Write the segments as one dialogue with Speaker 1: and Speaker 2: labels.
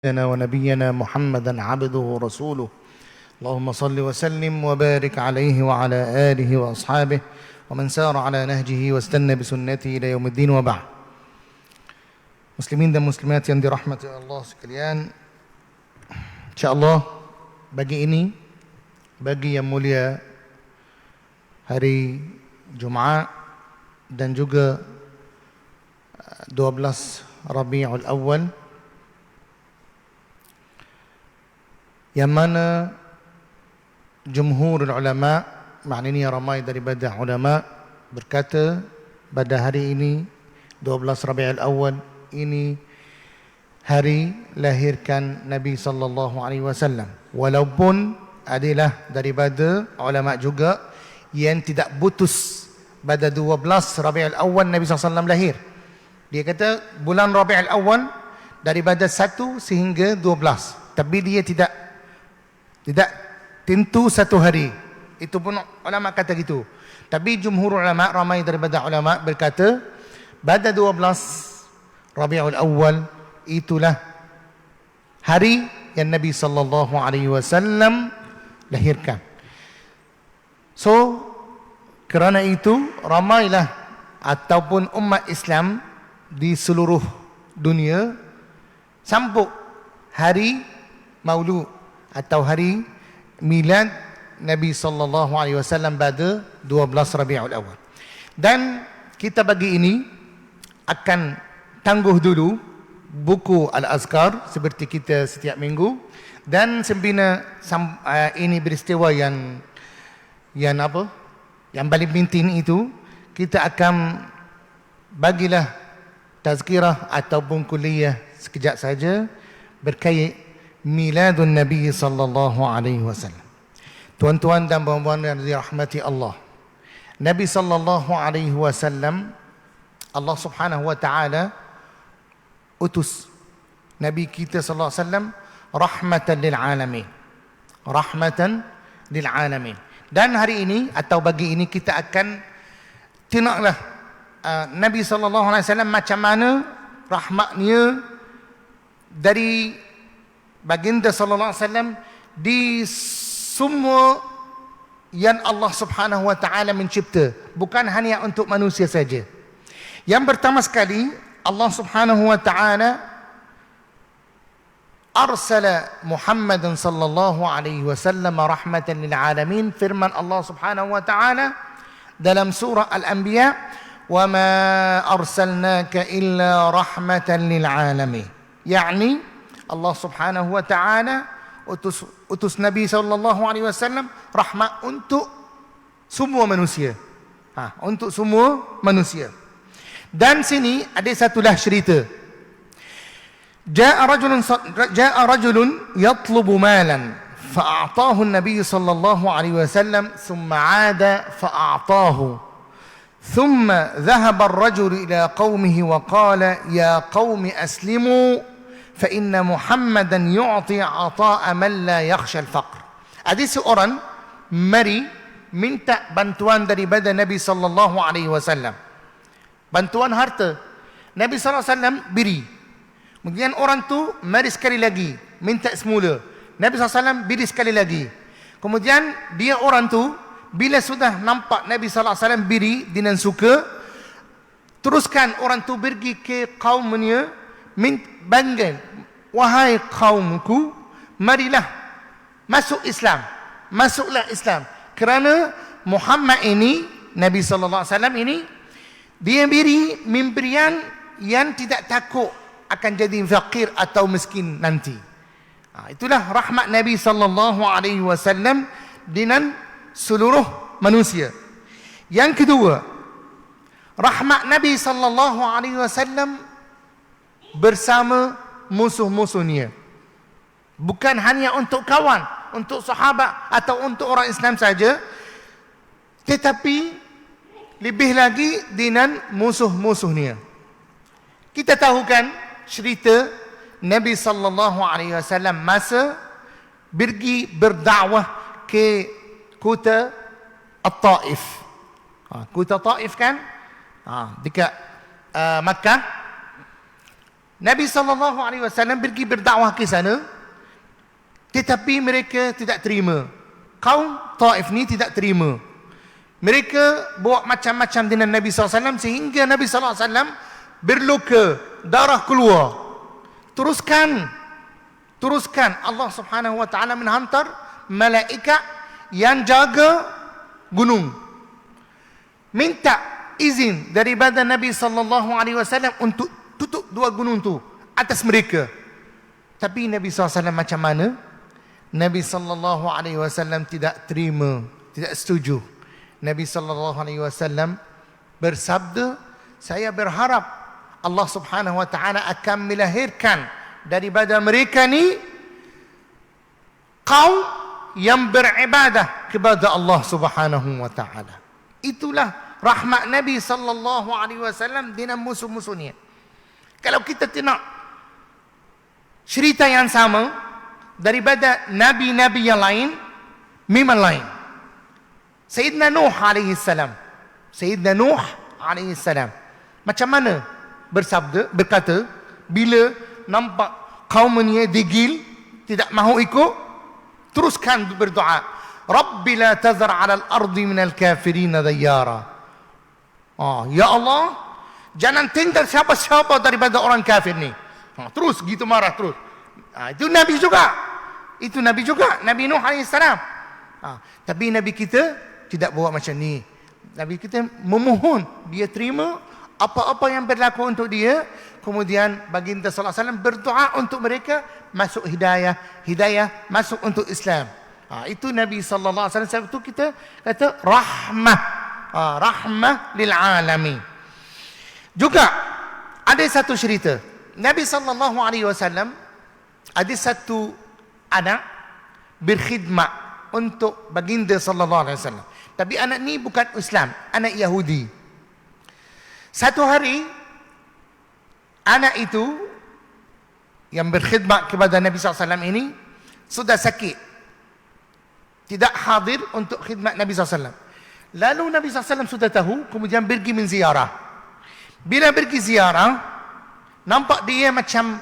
Speaker 1: سيدنا ونبينا محمدا عبده ورسوله. اللهم صل وسلم وبارك عليه وعلى آله وأصحابه ومن سار على نهجه واستنى بسنته إلى يوم الدين وبعد. مسلمين دم مسلمات يندي رحمة الله سكليان إن شاء الله bagi ini bagi yang هري جمعة Jumat dan juga eh, ربيع الأول Yang mana Jumhur ulama Maknanya ramai daripada ulama Berkata pada hari ini 12 Rabi'ul Awal ini hari lahirkan Nabi sallallahu alaihi wasallam. Walaupun adalah daripada ulama juga yang tidak putus pada 12 Rabiul Awal Nabi sallallahu lahir. Dia kata bulan Rabiul Awal daripada 1 sehingga 12. Tapi dia tidak tidak tentu satu hari. Itu pun ulama kata gitu. Tapi jumhur ulama ramai daripada ulama berkata pada 12 Rabiul Awal itulah hari yang Nabi sallallahu alaihi wasallam lahirkan. So kerana itu ramailah ataupun umat Islam di seluruh dunia sambut hari Maulud atau hari milad Nabi sallallahu alaihi wasallam pada 12 Rabiul Awal. Dan kita bagi ini akan tangguh dulu buku Al-Azkar seperti kita setiap minggu dan sembina uh, ini peristiwa yang yang apa yang paling penting itu kita akan bagilah tazkirah ataupun kuliah sekejap saja berkait miladun Nabi sallallahu alaihi wasallam. Tuan-tuan dan puan-puan yang dirahmati Allah. Nabi sallallahu alaihi wasallam Allah Subhanahu wa taala utus Nabi kita sallallahu alaihi wasallam rahmatan lil alamin. Rahmatan lil alamin. Dan hari ini atau bagi ini kita akan tengoklah uh, Nabi sallallahu alaihi wasallam macam mana rahmatnya dari baginda sallallahu alaihi wasallam di semua yang Allah Subhanahu wa taala mencipta bukan hanya untuk manusia saja. Yang pertama sekali Allah Subhanahu wa taala arsala Muhammad sallallahu alaihi wasallam rahmatan lil alamin firman Allah Subhanahu wa taala dalam surah Al-Anbiya wa ma arsalnaka illa rahmatan lil alamin yakni Allah Subhanahu wa taala utus utus Nabi sallallahu alaihi wasallam rahmat untuk semua manusia ha untuk semua manusia dan sini ada satulah cerita. Ja'a rajulun ja'a rajulun yatlubu malan fa'atahu an-nabiy sallallahu alaihi wasallam thumma 'ada fa'atahu ثم ذهب الرجل إلى قومه وقال يا قوم أسلموا فإن محمدا يعطي عطاء من لا يخشى الفقر Ada seorang mari minta bantuan daripada Nabi sallallahu alaihi wasallam bantuan harta. Nabi SAW beri. Kemudian orang tu mari sekali lagi. Minta semula. Nabi SAW beri sekali lagi. Kemudian dia orang tu bila sudah nampak Nabi SAW beri dengan suka. Teruskan orang tu pergi ke kaumnya. Banggan. Wahai kaumku. Marilah. Masuk Islam. Masuklah Islam. Kerana Muhammad ini. Nabi SAW ini dia beri memberian yang tidak takut akan jadi fakir atau miskin nanti. Ha, itulah rahmat Nabi sallallahu alaihi wasallam dengan seluruh manusia. Yang kedua, rahmat Nabi sallallahu alaihi wasallam bersama musuh-musuhnya. Bukan hanya untuk kawan, untuk sahabat atau untuk orang Islam saja, tetapi lebih lagi dengan musuh-musuhnya. Kita tahu kan cerita Nabi sallallahu alaihi wasallam masa pergi berdakwah ke kota At-Taif. Ha, kota Taif kan? Ha, dekat uh, Makkah. Nabi sallallahu alaihi wasallam pergi berdakwah ke sana tetapi mereka tidak terima. Kaum Taif ni tidak terima. Mereka buat macam-macam dengan Nabi SAW sehingga Nabi SAW berluka, darah keluar. Teruskan, teruskan Allah Subhanahu Wa Taala menghantar malaikat yang jaga gunung. Minta izin daripada Nabi sallallahu alaihi wasallam untuk tutup dua gunung tu atas mereka. Tapi Nabi SAW macam mana? Nabi wasallam tidak terima, tidak setuju. Nabi wasallam bersabda, saya berharap Allah Subhanahu wa taala akan melahirkan daripada mereka ni kaum yang beribadah kepada Allah Subhanahu wa taala. Itulah rahmat Nabi sallallahu alaihi wasallam dengan musuh-musuhnya. Kalau kita tengok cerita yang sama daripada nabi-nabi yang lain memang lain. Sayyidina Nuh alaihi salam. Sayyidina Nuh alaihi salam. Macam mana bersabda berkata bila nampak kaum ni digil tidak mahu ikut teruskan berdoa Rabbi la tazar 'ala al-ardi min al-kafirin dayyara. Oh, ya Allah, jangan tinggal siapa-siapa daripada orang kafir ni. Ha, terus gitu marah terus. Ha, itu Nabi juga. Itu Nabi juga, Nabi Nuh AS. Ha, tapi Nabi kita tidak buat macam ni. Nabi kita memohon dia terima apa-apa yang berlaku untuk dia. Kemudian baginda wasallam berdoa untuk mereka masuk hidayah, hidayah masuk untuk Islam. Ha, itu Nabi sallallahu alaihi wasallam itu kita kata rahmah. Ha, rahmah lil alamin. Juga ada satu cerita. Nabi sallallahu alaihi wasallam ada satu anak berkhidmat untuk baginda sallallahu alaihi wasallam. Tapi anak ni bukan Islam, anak Yahudi. Satu hari anak itu yang berkhidmat kepada Nabi SAW ini sudah sakit. Tidak hadir untuk khidmat Nabi SAW. Lalu Nabi SAW sudah tahu, kemudian pergi menziarah. Bila pergi ziarah, nampak dia macam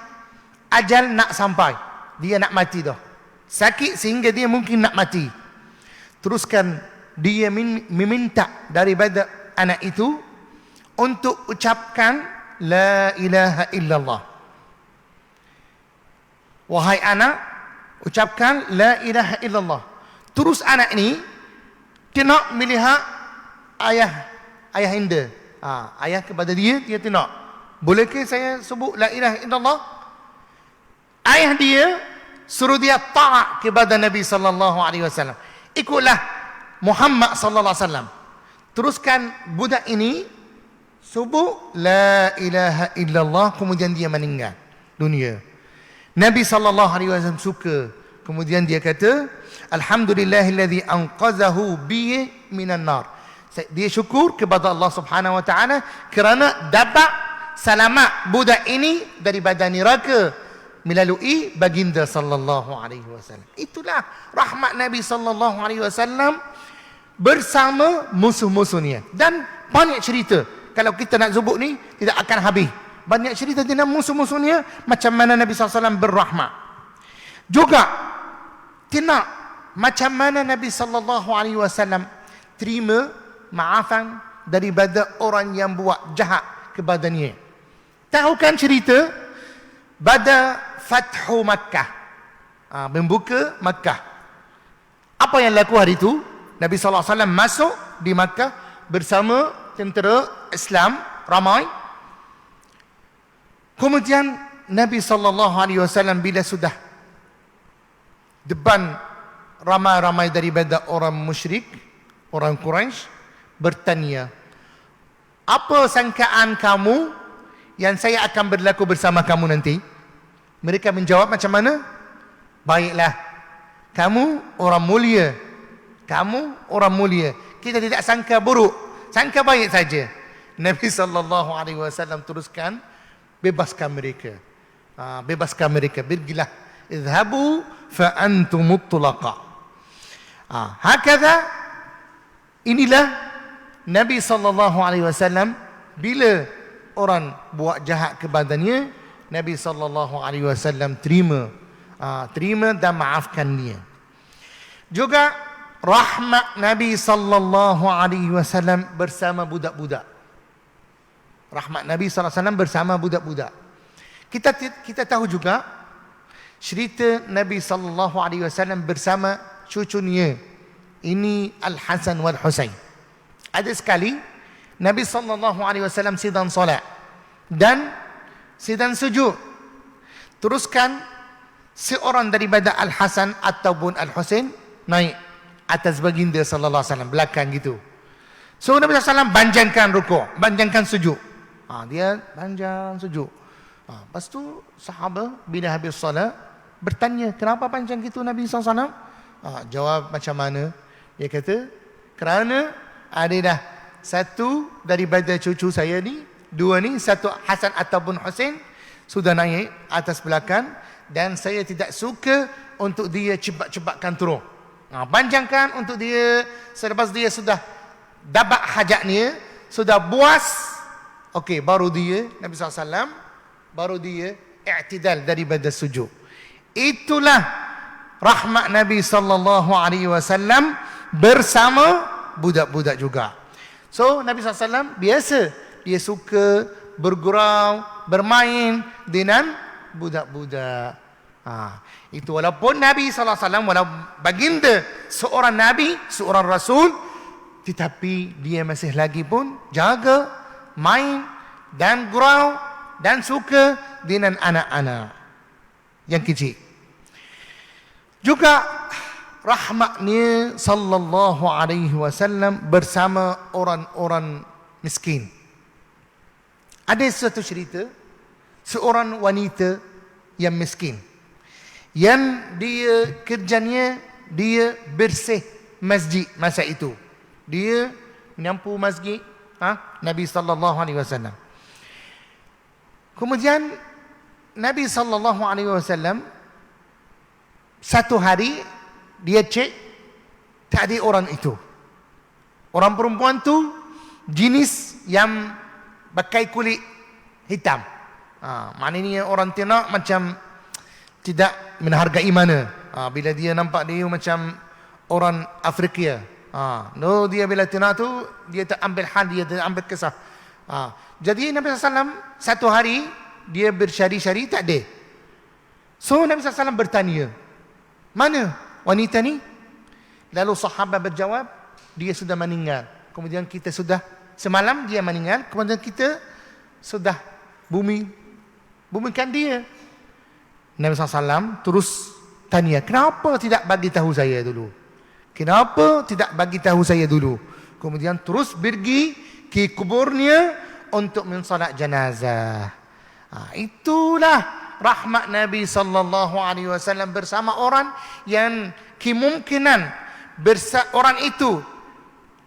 Speaker 1: ajal nak sampai. Dia nak mati dah. Sakit sehingga dia mungkin nak mati. Teruskan dia meminta daripada anak itu untuk ucapkan la ilaha illallah. Wahai anak, ucapkan la ilaha illallah. Terus anak ini tengok melihat ayah ayah hinda. Ha, ayah kepada dia dia tengok. Bolehkah saya sebut la ilaha illallah? Ayah dia suruh dia taat kepada Nabi sallallahu alaihi wasallam. Ikutlah Muhammad sallallahu alaihi wasallam. Teruskan budak ini subuh la ilaha illallah kemudian dia meninggal dunia. Nabi sallallahu alaihi wasallam suka. Kemudian dia kata, alhamdulillahilladzi anqazahu bi minan nar. Dia syukur kepada Allah Subhanahu wa taala kerana dapat selamat budak ini daripada neraka melalui baginda sallallahu alaihi wasallam. Itulah rahmat Nabi sallallahu alaihi wasallam bersama musuh-musuhnya. Dan banyak cerita. Kalau kita nak sebut ni, tidak akan habis. Banyak cerita tentang musuh-musuhnya, macam mana Nabi SAW berrahmat. Juga, tidak macam mana Nabi SAW terima maafan daripada orang yang buat jahat kepadanya. Tahu kan cerita? Pada Fathu Makkah. Ha, membuka Makkah. Apa yang laku hari itu? Nabi wasallam masuk di Makkah bersama tentera Islam ramai. Kemudian Nabi wasallam bila sudah depan ramai-ramai daripada orang musyrik, orang Quraisy bertanya, "Apa sangkaan kamu yang saya akan berlaku bersama kamu nanti?" Mereka menjawab macam mana? Baiklah. Kamu orang mulia kamu orang mulia. Kita tidak sangka buruk. Sangka baik saja. Nabi sallallahu alaihi wasallam teruskan bebaskan mereka. Ha, bebaskan mereka. Pergilah. Izhabu fa antum mutlaqa. Ha, hakada inilah Nabi sallallahu alaihi wasallam bila orang buat jahat kepadanya Nabi sallallahu alaihi wasallam terima uh, terima dan maafkan dia. Juga rahmat Nabi sallallahu alaihi wasallam bersama budak-budak. Rahmat Nabi sallallahu alaihi wasallam bersama budak-budak. Kita kita tahu juga cerita Nabi sallallahu alaihi wasallam bersama cucunya. Ini Al Hasan wal Husain. Ada sekali Nabi sallallahu alaihi wasallam sedang solat dan sedang sujud. Teruskan seorang daripada Al Hasan ataupun Al Husain naik atas baginda sallallahu alaihi wasallam belakang gitu. So Nabi sallallahu banjangkan rukuk, banjangkan sujud. Ha, dia panjang sujud. Ha, lepas tu sahabat bila habis solat bertanya, kenapa panjang gitu Nabi SAW? Ha, jawab macam mana? Dia kata, kerana ada dah satu daripada cucu saya ni, dua ni, satu Hasan ataupun Hussein, sudah naik atas belakang dan saya tidak suka untuk dia cepat-cepatkan turun. Ha, panjangkan untuk dia selepas dia sudah dapat hajatnya, sudah buas, okey baru dia Nabi SAW baru dia i'tidal daripada sujud. Itulah rahmat Nabi sallallahu alaihi wasallam bersama budak-budak juga. So Nabi SAW biasa dia suka bergurau, bermain dengan budak-budak. Ha, itu walaupun Nabi SAW, walaupun baginda seorang Nabi, seorang Rasul, tetapi dia masih lagi pun jaga, main dan gurau dan suka dengan anak-anak yang kecil. Juga rahmatnya sallallahu alaihi wasallam bersama orang-orang miskin. Ada satu cerita seorang wanita yang miskin yang dia kerjanya dia bersih masjid masa itu. Dia menyapu masjid ha? Nabi sallallahu alaihi wasallam. Kemudian Nabi sallallahu alaihi wasallam satu hari dia cek tak ada orang itu. Orang perempuan tu jenis yang pakai kulit hitam. Ha, maknanya orang tengok macam tidak menghargai mana. Ha, bila dia nampak dia macam orang Afrika. Ha, no dia bila tengok tu dia tak ambil hal dia tak ambil kisah. Ha, jadi Nabi SAW satu hari dia bersyari-syari tak ada. So Nabi SAW bertanya, mana wanita ni? Lalu sahabat berjawab, dia sudah meninggal. Kemudian kita sudah semalam dia meninggal, kemudian kita sudah bumi bumikan dia. Nabi SAW terus tanya, kenapa tidak bagi tahu saya dulu? Kenapa tidak bagi tahu saya dulu? Kemudian terus pergi ke kuburnya untuk mensolat jenazah. Ha, itulah rahmat Nabi sallallahu alaihi wasallam bersama orang yang kemungkinan bersa orang itu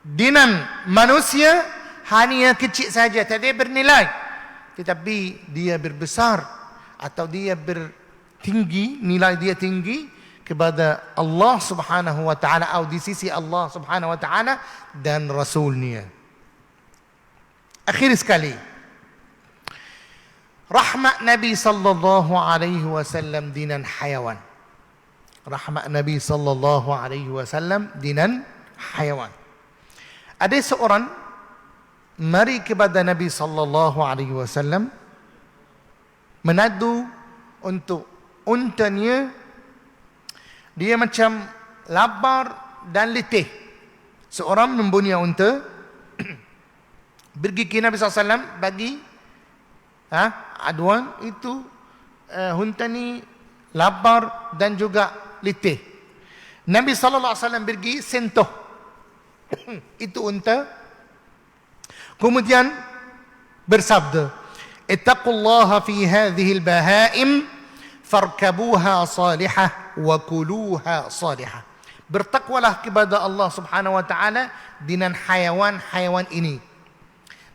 Speaker 1: dengan manusia hanya kecil saja, tidak bernilai. Tetapi dia berbesar atau dia ber tinggi, nilai dia tinggi kepada Allah Subhanahu wa taala atau di sisi Allah Subhanahu wa taala dan rasulnya. Akhir sekali. Rahmat Nabi sallallahu alaihi wasallam dinan hayawan. Rahmat Nabi sallallahu alaihi wasallam dinan hayawan. Ada seorang mari kepada Nabi sallallahu alaihi wasallam menadu untuk untanya dia macam lapar dan letih. Seorang mempunyai unta pergi ke Nabi SAW bagi ha, aduan itu uh, unta ni lapar dan juga letih. Nabi SAW pergi sentuh itu unta kemudian bersabda ittaqullaha fi hadhihi al-bahaim farkabuha salihah wa kuluha salihah. Bertakwalah kepada Allah Subhanahu wa taala dengan haiwan-haiwan ini.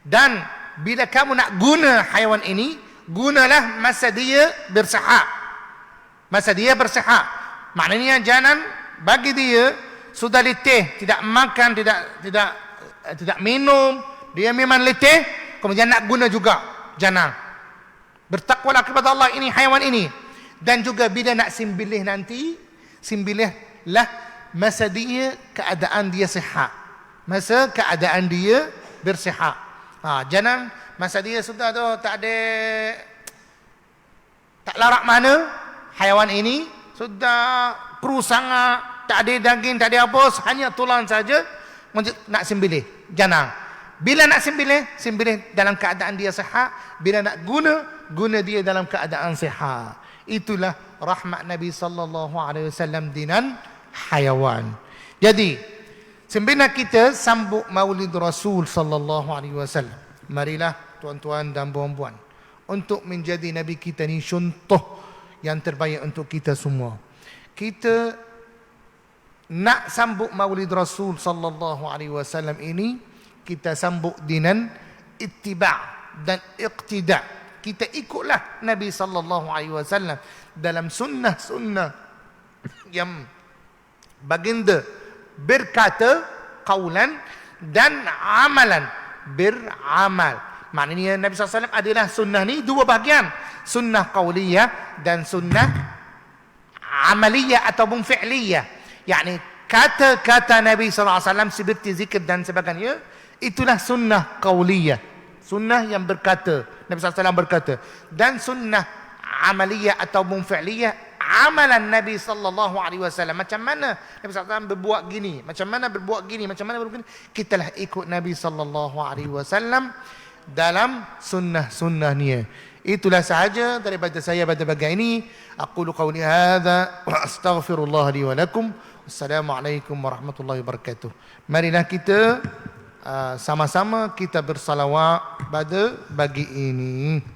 Speaker 1: Dan bila kamu nak guna haiwan ini, gunalah masa dia bersihat. Masa dia bersihat. Maknanya jangan bagi dia sudah letih, tidak makan, tidak tidak tidak minum, dia memang letih, kemudian nak guna juga. Jangan.
Speaker 2: Bertakwalah kepada Allah ini haiwan ini. Dan juga bila nak simbilih nanti, simbilih lah masa dia keadaan dia sihat. Masa keadaan dia bersihat. Ha, jangan masa dia sudah tu tak ada tak larak mana haiwan ini. Sudah kru sangat tak ada daging tak ada apa hanya tulang saja. Nak simbilih jangan bila nak simbilih simbilih dalam keadaan dia sihat bila nak guna guna dia dalam keadaan sihat itulah rahmat Nabi sallallahu alaihi wasallam dengan haiwan. Jadi sembina kita sambut Maulid Rasul sallallahu alaihi wasallam marilah tuan-tuan dan puan-puan untuk menjadi nabi kita ni contoh yang terbaik untuk kita semua. Kita nak sambut Maulid Rasul sallallahu alaihi wasallam ini kita sambut dengan ittiba' dan iqtida'. Kita ikutlah Nabi sallallahu alaihi wasallam dalam sunnah-sunnah yang baginda berkata qaulan dan amalan beramal. Maknanya Nabi SAW adalah sunnah ni dua bahagian. Sunnah qawliyah dan sunnah amaliyah ataupun fi'liyah. Yani kata-kata Nabi SAW seperti zikir dan sebagainya. Itulah sunnah qawliyah. Sunnah yang berkata. Nabi SAW berkata. Dan sunnah amaliyah ataupun fi'liyah amalan Nabi sallallahu alaihi wasallam macam mana Nabi sallallahu berbuat gini macam mana berbuat gini macam mana berbuat gini kitalah ikut Nabi sallallahu alaihi wasallam dalam sunnah-sunnah ni. Itulah sahaja daripada saya pada pagi ini. Aku lu qawli hadha wa astaghfirullah li wa lakum. Assalamualaikum warahmatullahi wabarakatuh. Marilah kita uh, sama-sama kita bersalawat pada pagi ini.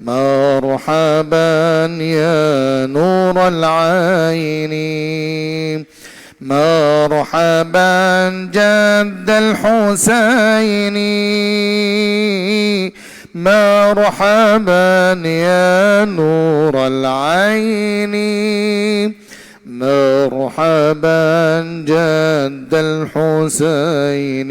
Speaker 2: مرحبا يا نور العين. مرحبا جد الحسين. مرحبا يا نور العين. مرحبا جد الحسين.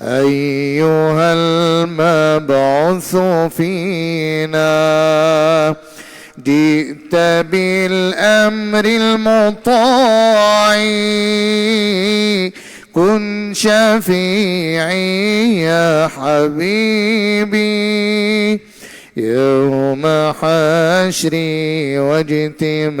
Speaker 2: أيها المبعوث فينا جئت بالأمر المطاع كن شفيعي يا حبيبي. يوم حشري واجتماعي.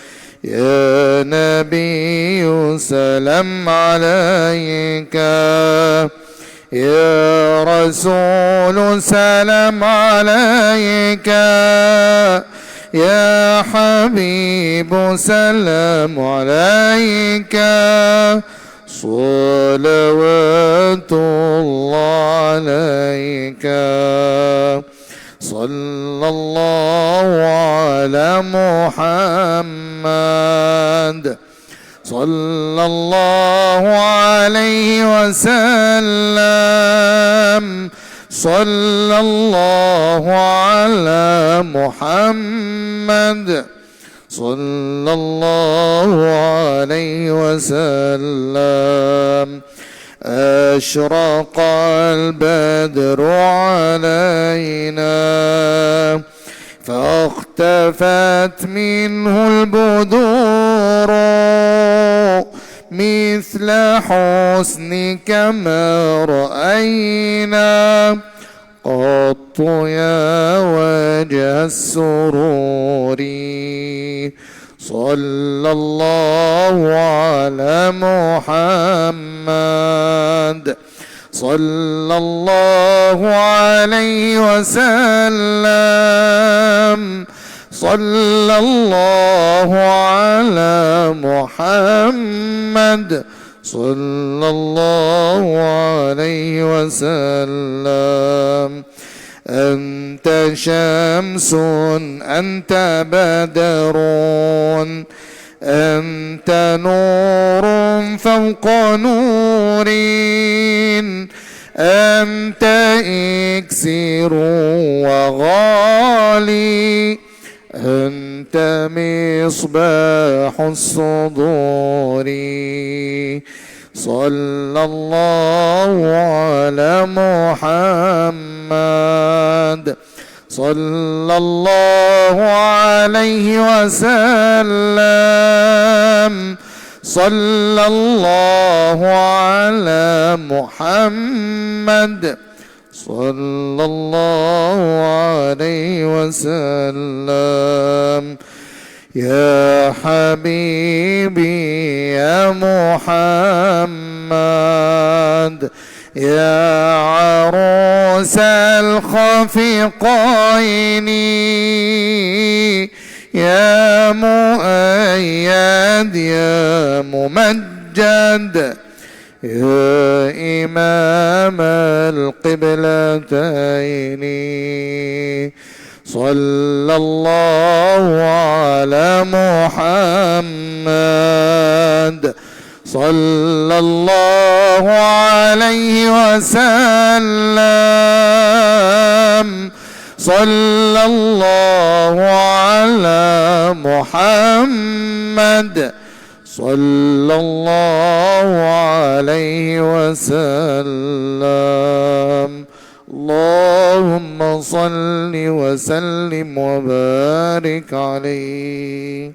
Speaker 2: يا نبي سلام عليك. يا رسول سلام عليك. يا حبيب سلام عليك. صلوات الله عليك. صلى الله على محمد صلى الله عليه وسلم. صلى الله على محمد صلى الله عليه وسلم. أشرق البدر علينا. فاختفت منه البدور مثل حسنك ما رأينا. قط يا وجه السرور. صلى الله على محمد. صلى الله عليه وسلم. صلى الله على محمد. صلى الله عليه وسلم. أنت شمس أنت بدر. أنت نور فوق نور. أنت إكسير وغالي. أنت مصباح الصدور. صلى الله على محمد. صلى الله عليه وسلم. صلى الله على محمد. صلى الله عليه وسلم. يا حبيبي يا محمد. يا عروس الخفقين يا مؤيد يا ممجد يا إمام القبلتين. صلى الله على محمد. صلى الله عليه وسلم. صلى الله على محمد. صلى الله عليه وسلم. اللهم صل وسلم وبارك عليه.